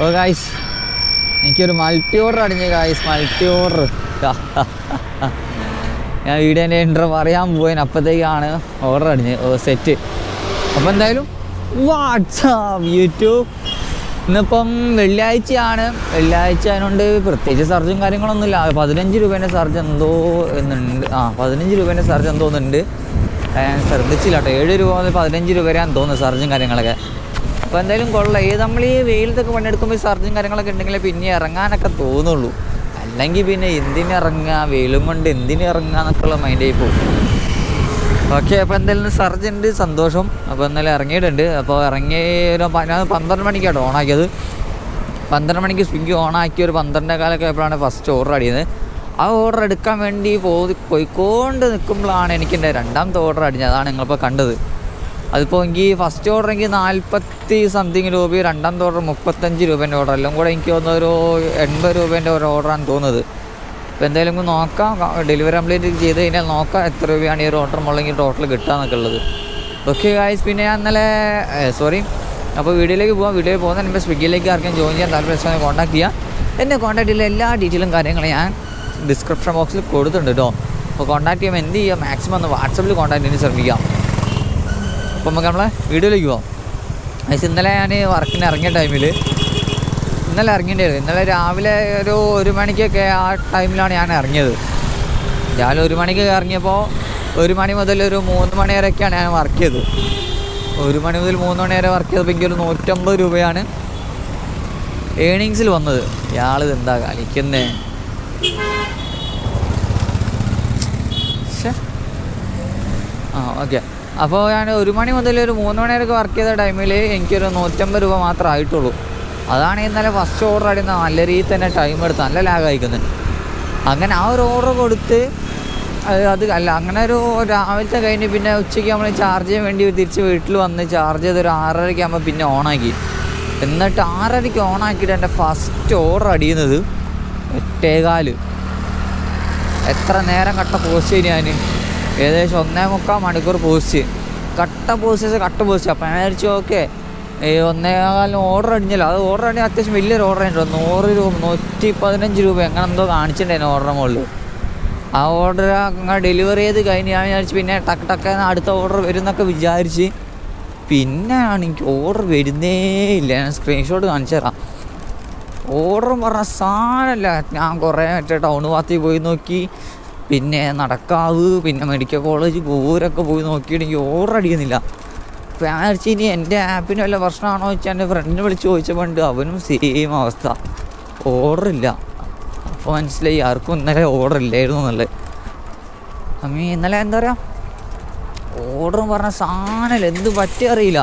ഓ guys എനിക്കൊരു multi order അടിഞ്ഞു guys multi order ഞാൻ വീഡിയോന്റെ ഇൻട്രോ പറയാൻ പോയതിന് അപ്പോഴത്തേക്കാണ് ഓർഡർ അടിഞ്ഞ് സെറ്റ് അപ്പോൾ എന്തായാലും വാട്സാപ്പ് യൂട്യൂബ് ഇന്നിപ്പം വെള്ളിയാഴ്ചയാണ്. വെള്ളിയാഴ്ച അതിനുണ്ട് പ്രത്യേകിച്ച് സർജും കാര്യങ്ങളൊന്നുമില്ല. പതിനഞ്ച് രൂപേന്റെ സർജ് എന്തോ എന്നുണ്ട്. ആ പതിനഞ്ച് രൂപേന്റെ സർജ് എന്തോന്നുണ്ട് ഞാൻ ശ്രദ്ധിച്ചില്ല കേട്ടോ. ഏഴ് രൂപ മുതൽ പതിനഞ്ച് രൂപ വരെയാണെന്ന് തോന്നുന്നു സർജും കാര്യങ്ങളൊക്കെ. അപ്പോൾ എന്തായാലും കൊള്ളാം. ഈ നമ്മൾ ഈ വെയിലത്തൊക്കെ പണിയെടുക്കുമ്പോൾ സർജും കാര്യങ്ങളൊക്കെ ഉണ്ടെങ്കിൽ പിന്നെ ഇറങ്ങാനൊക്കെ തോന്നുള്ളൂ. അല്ലെങ്കിൽ പിന്നെ എന്തിനിറങ്ങുക വെയിലും കൊണ്ട് എന്തിനിറങ്ങുക എന്നൊക്കെയുള്ള മൈൻഡായി പോകും. ഓക്കെ അപ്പോൾ എന്തായാലും സർജ് ഉണ്ട് സന്തോഷം. അപ്പോൾ എന്തായാലും ഇറങ്ങിയിട്ടുണ്ട്. അപ്പോൾ ഇറങ്ങി ഒരു പന്ത്രണ്ട് മണിക്കാണ് ഓണാക്കിയത്. പന്ത്രണ്ട് മണിക്ക് സ്വിഗ്ഗി ഓണാക്കി ഒരു പന്ത്രണ്ടേ കാലൊക്കെ ആയപ്പോഴാണ് ഫസ്റ്റ് ഓർഡർ അടിയത്. ആ ഓർഡർ എടുക്കാൻ വേണ്ടി പോയി പോയിക്കൊണ്ട് നിൽക്കുമ്പോഴാണ് എനിക്ക് എന്റെ രണ്ടാമത്തെ ഓർഡർ അടിഞ്ഞത്. അതാണ് നിങ്ങളിപ്പോൾ കണ്ടത്. അതിപ്പോൾ എനിക്ക് ഫസ്റ്റ് ഓർഡർ എനിക്ക് നാൽപ്പത്തി സംതിങ് രൂപ രണ്ടാമത്തെ ഓർഡർ മുപ്പത്തഞ്ച് രൂപേന്റെ ഓർഡർ എല്ലാം കൂടെ എനിക്ക് തോന്നുന്ന ഒരു എൺപത് രൂപേന്റെ ഒരു ഓർഡറാണ് തോന്നുന്നത്. അപ്പോൾ എന്തായാലും നോക്കാം. ഡെലിവറി കംപ്ലീറ്റ് ചെയ്ത് കഴിഞ്ഞാൽ നോക്കാം എത്ര രൂപയാണ് ഈ ഒരു ഓർഡർ മുള്ളെങ്കിൽ ടോട്ടൽ കിട്ടാന്നൊക്കെ ഉള്ളത്. ഓക്കെ ഗായ്സ് പിന്നെ ഞാൻ ഇന്നലെ സോറി അപ്പോൾ വീഡിയോയിലേക്ക് പോകാം വീഡിയോയിൽ പോകുന്നതിന് മുമ്പ് സ്വിഗ്ഗിയിലേക്ക് ആർക്കും ജോയിൻ ചെയ്യാൻ താല്പര്യം കോൺടാക്ട് ചെയ്യാം. എന്നെ കോൺടാക്ട് ചെയ്യുന്ന എല്ലാ ഡീറ്റെയിലും കാര്യങ്ങളും ഞാൻ ഡിസ്ക്രിപ്ഷൻ ബോക്സിൽ കൊടുത്തിട്ടുണ്ട് കേട്ടോ അപ്പോൾ കോൺടാക്ട് ചെയ്യുമ്പോൾ എന്ത് ചെയ്യുക മാക്സിമം ഒന്ന് വാട്സപ്പിൽ കോൺടാക്ട് ചെയ്യാൻ ശ്രമിക്കാം. അപ്പോൾ നമുക്ക് നമ്മളെ വീഡിയോയിലേക്ക് പോകാം പക്ഷേ ഇന്നലെ ഞാൻ വർക്കിന് ഇറങ്ങിയ ടൈമിൽ ഇന്നലെ ഇറങ്ങേണ്ടിയായിരുന്നു ഇന്നലെ രാവിലെ ഒരു ഒരു മണിക്കൊക്കെ ആ ടൈമിലാണ് ഞാൻ ഇറങ്ങിയത്. രാവിലെ ഒരു മണിക്ക് ഇറങ്ങിയപ്പോൾ ഒരു മണി മുതൽ ഒരു മൂന്ന് മണി വരെയൊക്കെയാണ് ഞാൻ വർക്ക് ചെയ്തത്. ഒരു മണി മുതൽ മൂന്ന് മണി വരെ വർക്ക് ചെയ്തപ്പോൾ എനിക്കൊരു നൂറ്റമ്പത് രൂപയാണ് ഏണിങ്സിൽ വന്നത്. ഇയാൾ എന്താ കളിക്കുന്നേ. ആ ഓക്കെ അപ്പോൾ ഞാൻ ഒരു മണി മുതൽ ഒരു മൂന്ന് മണി വരെ വർക്ക് ചെയ്ത ടൈമിൽ എനിക്കൊരു നൂറ്റമ്പത് രൂപ മാത്രമേ ആയിട്ടുള്ളൂ. അതാണ് ഇന്നലെ ഫസ്റ്റ് ഓർഡർ അടിയുന്ന നല്ല രീതിയിൽ തന്നെ ടൈം എടുത്ത് നല്ല ലാഗ് അയക്കുന്നുണ്ട് അങ്ങനെ ആ ഒരു ഓർഡർ കൊടുത്ത് അത് അല്ല അങ്ങനെ ഒരു രാവിലത്തെ കഴിഞ്ഞ് പിന്നെ ഉച്ചയ്ക്ക് നമ്മൾ ചാർജ് ചെയ്യാൻ വേണ്ടി തിരിച്ച് വീട്ടിൽ വന്ന് ചാർജ് ചെയ്ത് ഒരു ആറരയ്ക്ക് ആകുമ്പോൾ പിന്നെ ഓണാക്കി എന്നിട്ട് ആറരയ്ക്ക് ഓണാക്കിയിട്ട് എന്റെ ഫസ്റ്റ് ഓർഡർ അടിയുന്നത് എട്ടേകാൽ എത്ര നേരം കട്ട പോസ്റ്റ് ചെയ്ത് ഞാൻ ഏകദേശം ഒന്നേ മുക്കാൽ മണിക്കൂർ പോസ്റ്റ് കട്ട പോസ്റ്റ് കട്ട പോസ്റ്റ് അപ്പം ഞാൻ വിചാരിച്ചു ഓക്കെ ഈ ഒന്നേകാലിന് ഓർഡർ അടിഞ്ഞല്ലോ. അത് ഓർഡർ അടിഞ്ഞാൽ അത്യാവശ്യം വലിയൊരു ഓർഡർ ആയിട്ട് നൂറ് രൂപ നൂറ്റി പതിനഞ്ച് രൂപ എങ്ങനെ എന്തോ കാണിച്ചിട്ടുണ്ടായിരുന്നു ഓർഡർ മുകളിൽ ആ ഓർഡർ അങ്ങനെ ഡെലിവറി ചെയ്ത് കഴിഞ്ഞ് ഞാൻ വിചാരിച്ചു പിന്നെ ടക്ക് ടക്ക് അടുത്ത ഓർഡർ വരും എന്നൊക്കെ വിചാരിച്ച്. ആണ് എനിക്ക് ഓർഡർ വരുന്നേ ഇല്ല. ഞാൻ സ്ക്രീൻഷോട്ട് കാണിച്ചു തരാം. ഓർഡർ പറഞ്ഞ സാധനമല്ല. ഞാൻ കുറേ മറ്റേ ടൗൺ ഭാഗത്തിൽ പോയി നോക്കി. പിന്നെ നടക്കാവ് പിന്നെ മെഡിക്കൽ കോളേജ് പൂരൊക്കെ പോയി നോക്കിയിട്ടെങ്കിൽ ഞാൻ വിചാരിച്ചു ഇനി എന്റെ ആപ്പിന് വല്ല പ്രശ്നമാണോ വെച്ചാൽ എന്റെ ഫ്രണ്ടിനെ വിളിച്ച് ചോദിച്ചപ്പോൾ ഉണ്ട് അവനും സെയിം അവസ്ഥ. ഓർഡറില്ല അപ്പോൾ മനസ്സിലായി ആർക്കും ഇന്നലെ ഓർഡർ ഇല്ലായിരുന്നു എന്നുള്ളത്. അമ്മീ ഇന്നലെ എന്താ പറയുക ഓർഡർ പറഞ്ഞ സാധനം എന്ത് പറ്റി അറിയില്ല.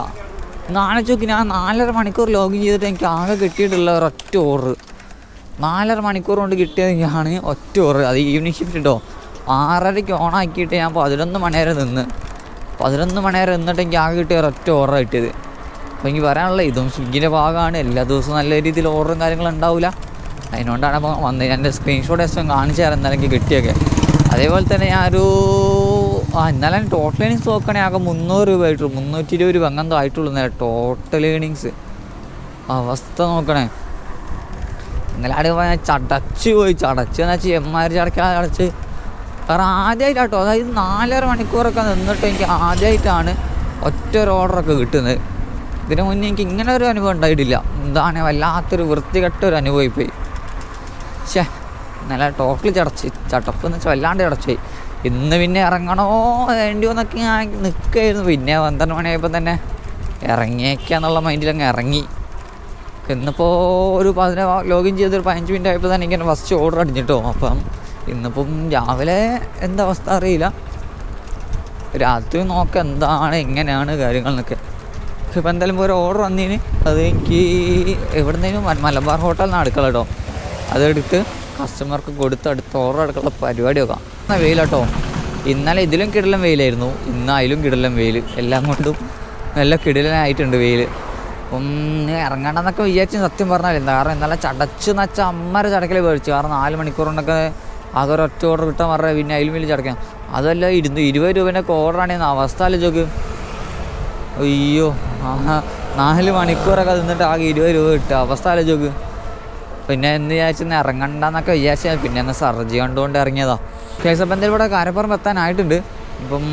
നാളെ ചോക്കി ഞാൻ നാലര മണിക്കൂർ ലോഗിൻ ചെയ്തിട്ട് എനിക്ക് ആകെ കിട്ടിയിട്ടുള്ള ഒരൊറ്റ ഓർഡർ നാലര മണിക്കൂർ കൊണ്ട് കിട്ടിയതെങ്കിലാണ് ഒറ്റ ഓർഡർ അത് ഈവനിങ് ഷിഫ്റ്റ് കേട്ടോ ആറരയ്ക്ക് ഓണാക്കിയിട്ട് ഞാൻ പതിനൊന്ന് മണി വരെ നിന്ന്. പതിനൊന്ന് മണി വരെ നിന്നിട്ട് എനിക്ക് ആകെ കിട്ടിയ ഒരൊറ്റ ഓർഡർ കിട്ടിയത്. അപ്പോൾ എനിക്ക് പറയാനുള്ള ഇതും സ്വിഗ്ഗിന്റെ ഭാഗമാണ്. എല്ലാ ദിവസവും നല്ല രീതിയിൽ ഓർഡറും കാര്യങ്ങളും ഉണ്ടാവില്ല അതിനോണ്ടാണ് അപ്പോൾ വന്നത്. എന്റെ സ്ക്രീൻഷോട്ട് എസ്റ്റം കാണിച്ചു തരാം എന്നാലും എനിക്ക് കിട്ടിയൊക്കെ അതേപോലെ തന്നെ ഞാനൊരു ആ ഇന്നലെ ടോട്ടൽ ഏണിങ്സ് നോക്കണേ ആകെ മുന്നൂറ് രൂപ ആയിട്ടുള്ളൂ. മുന്നൂറ്റി ഇരുപത് രൂപ അങ്ങനത്തെ ആയിട്ടുള്ളൂ നേരെ ടോട്ടൽ ഏണിങ്സ് അവസ്ഥ നോക്കണേ. ഇന്നലെ അവിടെ ഞാൻ ചടച്ച് പോയി. ചടച്ച് എന്ന് വെച്ചാൽ എമ്മാര് ചടക്കാതെ ചടച്ച് കാരണം ആദ്യമായിട്ടാട്ടോ അതായത് നാലര മണിക്കൂറൊക്കെ നിന്നിട്ട് എനിക്ക് ആദ്യമായിട്ടാണ് ഒറ്റ ഒരു ഓർഡറൊക്കെ കിട്ടുന്നത്. ഇതിനു മുന്നേ എനിക്ക് ഇങ്ങനെ ഒരു അനുഭവം ഉണ്ടായിട്ടില്ല. എന്താണ് വല്ലാത്തൊരു വൃത്തികെട്ട ഒരു അനുഭവമായി പോയി. ഷേ നല്ല ടോക്കിൽ ചടച്ച് ചടപ്പ് എന്ന് വെച്ചാൽ വല്ലാണ്ട് ചടച്ചു പോയി. ഇന്ന് പിന്നെ ഇറങ്ങണോ വേണ്ടിയോ എന്നൊക്കെ ഞാൻ നിൽക്കുകയായിരുന്നു പിന്നെ പന്ത്രണ്ട് മണിയായപ്പോൾ തന്നെ ഇറങ്ങിയേക്കാന്നുള്ള മൈൻഡിൽ അങ്ങ് ഇറങ്ങി. ഇന്നിപ്പോൾ ഒരു പതിന ലോഗിൻ ചെയ്തൊരു പതിനഞ്ച് മിനിറ്റ് ആയപ്പോൾ തന്നെ എനിക്ക് ഫസ്റ്റ് ഓർഡർ അടിഞ്ഞിട്ടോ. അപ്പം ഇന്നിപ്പം രാവിലെ എന്താ അവസ്ഥ അറിയില്ല. രാത്രി നോക്ക എന്താണ് എങ്ങനെയാണ് കാര്യങ്ങൾ എന്നൊക്കെ ഇപ്പം എന്തായാലും ഒരു ഓർഡർ വന്നതിന് അത് എനിക്ക് എവിടുന്നേലും മലബാർ ഹോട്ടൽ നിന്ന് അടുക്കള കേട്ടോ അതെടുത്ത് കസ്റ്റമർക്ക് കൊടുത്ത് അടുത്ത ഓർഡർ അടുക്കള പരിപാടി വെക്കാം എന്നാൽ വെയിലാട്ടോ ഇന്നലെ ഇതിലും കിടലം വെയിലായിരുന്നു. ഇന്ന് അതിലും കിടലം വെയിൽ എല്ലാം കൊണ്ടും നല്ല കിടലനായിട്ടുണ്ട് വെയിൽ ഒന്ന് ഇറങ്ങണ്ടെന്നൊക്കെ വിചാരിച്ച് സത്യം പറഞ്ഞാൽ കാരണം ഇന്നലെ ചടച്ച് നച്ച അമ്മര ചടക്കൽ കാരണം നാല് മണിക്കൂർ കൊണ്ടൊക്കെ ആകെ ഒരൊറ്റ ഓർഡർ കിട്ടാൻ പറഞ്ഞാൽ പിന്നെ അതിലും വലിയ ചടക്കാം അതല്ല ഇരുന്ന് ഇരുപത് രൂപേന്റെ ഒക്കെ ഓർഡർ ആണെങ്കിൽ അവസ്ഥ ആലോചിച്ച് നോക്ക് അയ്യോ നാല് മണിക്കൂറൊക്കെ നിന്നിട്ട് ആകെ ഇരുപത് രൂപ കിട്ടുക അവസ്ഥ ആലോചിക്ക് പിന്നെ എന്ന് വിചാരിച്ചെന്ന് ഇറങ്ങണ്ടെന്നൊക്കെ വിചാരിച്ചാൽ പിന്നെ എന്നെ സർജി കണ്ടുകൊണ്ട് ഇറങ്ങിയതാ. കേസ് അപ്പം എന്തായാലും ഇവിടെ കാരപ്പുറം എത്താനായിട്ടുണ്ട്. ഇപ്പം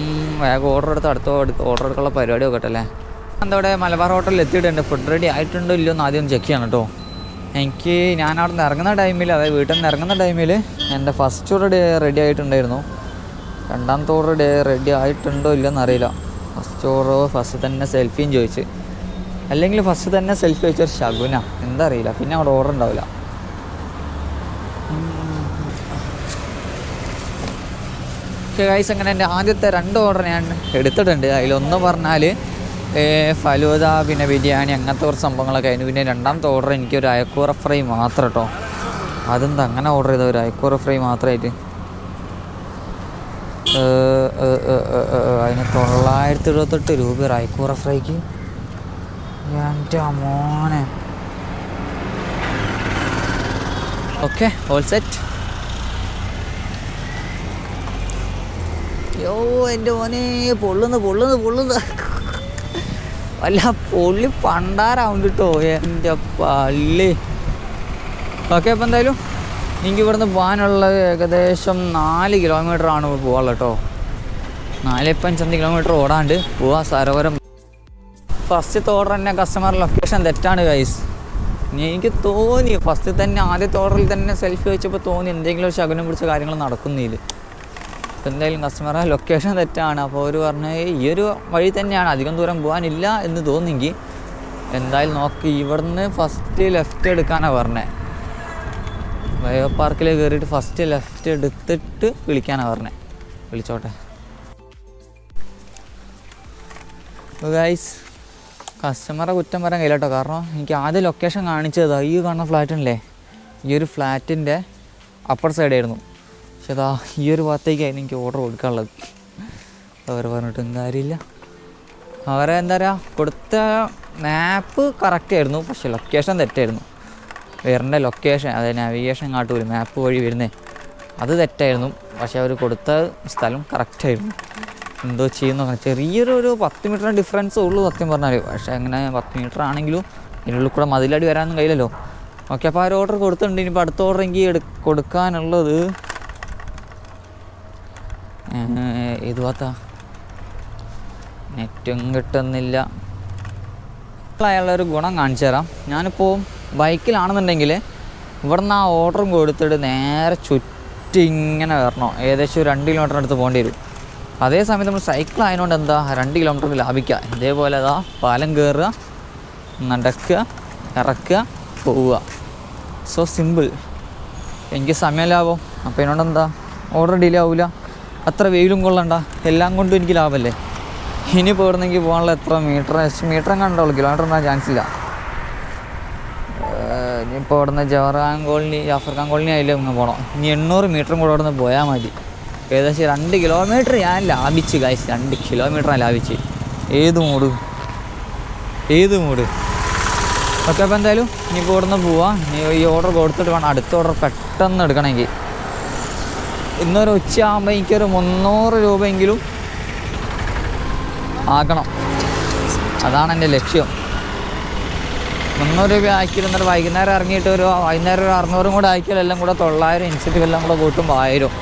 വേഗം ഓർഡർ എടുത്ത് അടുത്ത ഓർഡർ എടുക്കാനുള്ള പരിപാടി നോക്കട്ടെ അല്ലേ എന്താ ഇവിടെ മലബാർ ഹോട്ടലിൽ എത്തിയിട്ടുണ്ട്. ഫുഡ് റെഡി ആയിട്ടുണ്ടോ ഇല്ലയോ എന്ന് ആദ്യം ചെക്ക് ചെയ്യണം കേട്ടോ. എനിക്ക് ഞാൻ അവിടെ നിന്ന് ഇറങ്ങുന്ന ടൈമിൽ അതായത് വീട്ടിൽ നിന്ന് ഇറങ്ങുന്ന ടൈമിൽ എന്റെ ഫസ്റ്റ് ഓർഡർ റെഡി ആയിട്ടുണ്ടായിരുന്നു. രണ്ടാമത്തെ ഓർഡർ റെഡി ആയിട്ടുണ്ടോ ഇല്ലയെന്ന് അറിയില്ല. ഫസ്റ്റ് ഓർഡർ ഫസ്റ്റ് തന്നെ സെൽഫിയും ചോദിച്ച്. അല്ലെങ്കിൽ ഫസ്റ്റ് തന്നെ സെൽഫി ചോദിച്ചൊരു ശകുന എന്താ അറിയില്ല. പിന്നെ അവിടെ ഓർഡർ ഉണ്ടാവില്ല. ഗൈസ് അങ്ങനെ എന്റെ ആദ്യത്തെ രണ്ട് ഓർഡർ ഞാൻ എടുത്തിട്ടുണ്ട്. അതിലൊന്ന് പറഞ്ഞാൽ ഫലൂദ പിന്നെ ബിരിയാണി അങ്ങനത്തെ കുറച്ച് സംഭവങ്ങളൊക്കെ. ആയിരുന്നു പിന്നെ രണ്ടാമത്തെ ഓർഡർ എനിക്കൊരു അയക്കൂറ ഫ്രൈ മാത്രം കേട്ടോ അതെന്താ അങ്ങനെ ഓർഡർ ചെയ്ത ഒരു അയക്കൂറ ഫ്രൈ മാത്രമായിട്ട് അതിന് തൊള്ളായിരത്തി എഴുപത്തെട്ട് രൂപ ഒരു അയക്കൂറ ഫ്രൈക്ക് എന്റെ മോനെ. ഓക്കെ ഓൾ സെറ്റ് യോ എന്റെ മോനെ പൊള്ളുന്നു പൊള്ളുന്നു പൊള്ളുന്നു. വല്ല പൊള്ളി പണ്ടാരാവും കിട്ടോ. എന്റെ പള്ളി. ഓക്കെ അപ്പം എന്തായാലും എനിക്ക് ഇവിടുന്ന് പോകാനുള്ളത് ഏകദേശം നാല് കിലോമീറ്റർ ആണ് പോകാനുള്ളത് കേട്ടോ. നാല് പഞ്ചന്ത് കിലോമീറ്റർ ഓടാണ്ട് പോവാ സരോവരം. ഫസ്റ്റ് ഓർഡർ തന്നെ കസ്റ്റമർ ലൊക്കേഷൻ തെറ്റാണ് ഗൈസ് എനിക്ക് തോന്നി ഫസ്റ്റ് തന്നെ ആദ്യത്തെ ഓർഡറിൽ തന്നെ സെൽഫി വെച്ചപ്പോൾ തോന്നി എന്തെങ്കിലും ശകുനം പിടിച്ച കാര്യങ്ങൾ നടക്കുന്നില്ല. അപ്പോൾ എന്തായാലും കസ്റ്റമറെ ലൊക്കേഷൻ തെറ്റാണ്. അപ്പോൾ അവർ പറഞ്ഞ ഈ ഒരു വഴി തന്നെയാണ്. അധികം ദൂരം പോകാനില്ല എന്ന് തോന്നിയെങ്കിൽ എന്തായാലും നോക്ക് ഇവിടുന്ന് ഫസ്റ്റ് ലെഫ്റ്റ് എടുക്കാനാണ് പറഞ്ഞത് ബയോ പാർക്കിൽ കയറിയിട്ട് ഫസ്റ്റ് ലെഫ്റ്റ് എടുത്തിട്ട് വിളിക്കാനാണ് പറഞ്ഞത് വിളിച്ചോട്ടെ. ഗൈസ് കസ്റ്റമറെ കുറ്റം പറയാൻ കഴിയില്ല കാരണം എനിക്ക് ആദ്യം ലൊക്കേഷൻ കാണിച്ചത്. ഈ കാണുന്ന ഫ്ലാറ്റിനല്ലേ ഈ ഒരു ഫ്ലാറ്റിന്റെ അപ്പർ സൈഡായിരുന്നു പക്ഷെ അതാ ഈ ഒരു ഭാഗത്തേക്കായിരുന്നു എനിക്ക് ഓർഡർ കൊടുക്കാനുള്ളത്. അവർ പറഞ്ഞിട്ടും കാര്യമില്ല. അവരെ എന്താ പറയുക കൊടുത്ത മാപ്പ് കറക്റ്റ് ആയിരുന്നു പക്ഷെ ലൊക്കേഷൻ തെറ്റായിരുന്നു. വരേണ്ട ലൊക്കേഷൻ അതായത് നാവിഗേഷൻ കാട്ടൂര് മാപ്പ് വഴി വരുന്നേ അത് തെറ്റായിരുന്നു. പക്ഷെ അവർ കൊടുത്ത സ്ഥലം കറക്റ്റായിരുന്നു എന്തോ ചെയ്യുന്ന ചെറിയൊരു ഒരു പത്ത് മീറ്റർ ഡിഫറൻസ് ഉള്ളൂ സത്യം പറഞ്ഞാൽ പക്ഷേ അങ്ങനെ പത്ത് മീറ്റർ ആണെങ്കിലും ഇതിനുള്ളിൽ കൂടെ മതിലടി വരാനൊന്നും കഴിയില്ലല്ലോ. ഓക്കെ അപ്പോൾ ആ ഒരു ഓർഡർ കൊടുത്തിട്ടുണ്ട്. ഇനിയിപ്പോൾ അടുത്ത ഓർഡർ എനിക്ക് കൊടുക്കാനുള്ളത് ഏത് ഭാഗത്താ? നെറ്റും കിട്ടുന്നില്ല. അയാളൊരു ഗുണം കാണിച്ചു തരാം. ഞാനിപ്പോൾ ബൈക്കിലാണെന്നുണ്ടെങ്കിൽ ഇവിടുന്ന് ആ ഓർഡറും കൊടുത്തിട്ട് നേരെ ചുറ്റി ഇങ്ങനെ വരണോ. ഏകദേശം ഒരു രണ്ട് കിലോമീറ്റർ അടുത്ത് പോകേണ്ടി വരും. അതേ സമയത്ത് നമ്മൾ സൈക്കിൾ ആയതുകൊണ്ട് എന്താ രണ്ട് കിലോമീറ്റർ ലാഭിക്കുക. ഇതേപോലെ അതാ പാലം കയറുക നടക്കുക ഇറക്കുക പോവുക. സോ സിമ്പിൾ എനിക്ക് സമയം ലാഭം അപ്പോൾ ഇതിനോട് എന്താ? ഓർഡർ ഡിലേ ആവില്ല അത്ര വെയിലും കൊള്ളണ്ട. എല്ലാം കൊണ്ടും എനിക്ക് ലാഭമല്ലേ ഇനി പോയിരുന്നെങ്കിൽ പോകാനുള്ള എത്ര മീറ്റർ? മീറ്റർ കണ്ടുള്ളൂ കിലോമീറ്റർ ഉണ്ടാകാൻ ചാൻസ് ഇല്ല. ഇനിയിപ്പോൾ ഇവിടുന്ന് ജവഹർഖാൻ കോളനി ജാഫർ ഖാൻ കോളനി ആയാലും അങ്ങ് പോകണം ഇനി എണ്ണൂറ് മീറ്ററും കൂടെ ഇവിടുന്ന് പോയാൽ മതി. ഏകദേശം രണ്ട് കിലോമീറ്റർ ഞാൻ ലാഭിച്ച് കാശ് രണ്ട് കിലോമീറ്റർ ഞാൻ ലാഭിച്ച്. ഏത് മൂട്? ഏത് മൂട്? ഓക്കെ അപ്പോൾ എന്തായാലും ഇനിയിപ്പോൾ ഇവിടുന്ന് പോവാം. ഈ ഓർഡർ കൊടുത്തിട്ട് വേണം. അടുത്ത ഓർഡർ പെട്ടെന്ന് എടുക്കണമെങ്കിൽ. ഇന്നൊരു ഉച്ചയാകുമ്പോൾ എനിക്കൊരു മുന്നൂറ് രൂപയെങ്കിലും ആക്കണം. അതാണ് എന്റെ ലക്ഷ്യം. മുന്നൂറ് രൂപ ആക്കിയിരുന്നിട്ട് വൈകുന്നേരം ഇറങ്ങിയിട്ട് ഒരു വൈകുന്നേരം ഒരു അറുന്നൂറും കൂടെ ആക്കിയാൽ എല്ലാം കൂടെ തൊള്ളായിരം ഇൻസെന്റീവ് എല്ലാം കൂടെ കൂട്ടും ആയിരം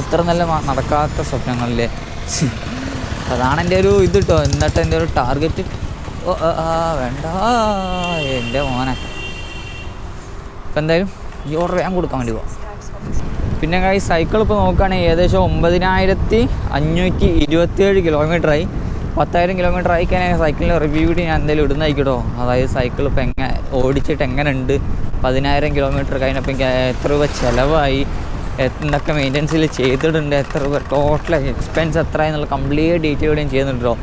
ഇത്ര നല്ല നടക്കാത്ത സ്വപ്നങ്ങളിലെ. അതാണ് എന്റെ ഒരു ഇത് കേട്ടോ എന്നിട്ട് എന്റെ ഒരു ടാർഗറ്റ്. വേണ്ട എന്റെ മോനെ. ഇപ്പം എന്തായാലും ഈ ഓർഡർ ഞാൻ കൊടുക്കാൻ വേണ്ടി പോവാം. പിന്നെ ഈ സൈക്കിൾ ഇപ്പോൾ നോക്കുകയാണെങ്കിൽ ഏകദേശം ഒമ്പതിനായിരത്തി അഞ്ഞൂറ്റി ഇരുപത്തിയേഴ് കിലോമീറ്ററായി പത്തായിരം കിലോമീറ്റർ ആയി കഴിഞ്ഞാൽ സൈക്കിളിന്റെ റിവ്യൂ കൂടി ഞാൻ എന്തായാലും ഇടുന്നതായിക്കട്ടോ അതായത് സൈക്കിൾ ഇപ്പോൾ എങ്ങനെ ഓടിച്ചിട്ട് എങ്ങനെ ഉണ്ട് പതിനായിരം കിലോമീറ്റർ കഴിഞ്ഞപ്പോൾ എനിക്ക് എത്ര രൂപ ചിലവായി? എന്തൊക്കെ മെയിന്റനൻസിൽ ചെയ്തിട്ടുണ്ട്? എത്ര രൂപ ടോട്ടൽ എക്സ്പെൻസ് എത്ര എന്നുള്ള കംപ്ലീറ്റ് ഡീറ്റെയിൽ ഞാൻ ചെയ്യുന്നുണ്ടോ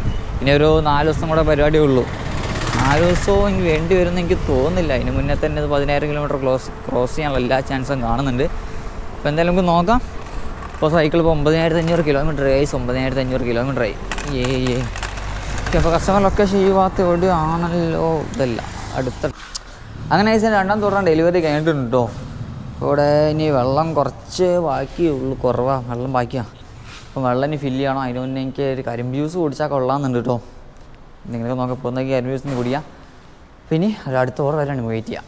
ഇനി ഒരു നാല് ദിവസം കൂടെ പരിപാടിയേ ഉള്ളൂ. നാല് ദിവസവും എനിക്ക് വേണ്ടി വരുമെന്ന് എനിക്ക് തോന്നുന്നില്ല. അതിന് മുന്നേ തന്നെ പതിനായിരം കിലോമീറ്റർ ക്ലോസ് ക്രോസ് ചെയ്യാനുള്ള എല്ലാ ചാൻസും കാണുന്നുണ്ട്. അപ്പോൾ എന്തായാലും നമുക്ക് നോക്കാം. ഇപ്പോൾ സൈക്കിൾ ഇപ്പോൾ ഒമ്പതിനായിരത്തി അഞ്ഞൂറ് കിലോമീറ്റർ ആയി. ഒമ്പതിനായിരത്തി അഞ്ഞൂറ് കിലോമീറ്റർ ആയി. ഏ ഏ അപ്പോൾ കസ്റ്റമർ ലൊക്കേഷൻ ഈ ഭാഗത്ത് എവിടെയാണല്ലോ ഇതല്ല. അടുത്ത അങ്ങനെ ആയിട്ട് രണ്ടാം തുറന്ന ഡെലിവറി കഴിഞ്ഞിട്ടുണ്ടോ ഇവിടെ ഇനി വെള്ളം കുറച്ച് ബാക്കിയുള്ളൂ കുറവാണ് വെള്ളം ബാക്കിയാണ് അപ്പം വെള്ളം ഇനി ഫില്ല് ചെയ്യണം. അതിന് മുന്നേ എനിക്ക് ഒരു കരിമ്പ് ജ്യൂസ് കുടിച്ചാൽ കൊള്ളാമെന്നുണ്ട് കേട്ടോ നിങ്ങൾക്ക് നോക്കാം. പോകുന്നെങ്കിൽ കരിമ്പ് ജ്യൂസ് കുടിക്കാം പിന്നെ അത് അടുത്ത ഓർഡർ വരെയാണ് വെയിറ്റ് ചെയ്യാം.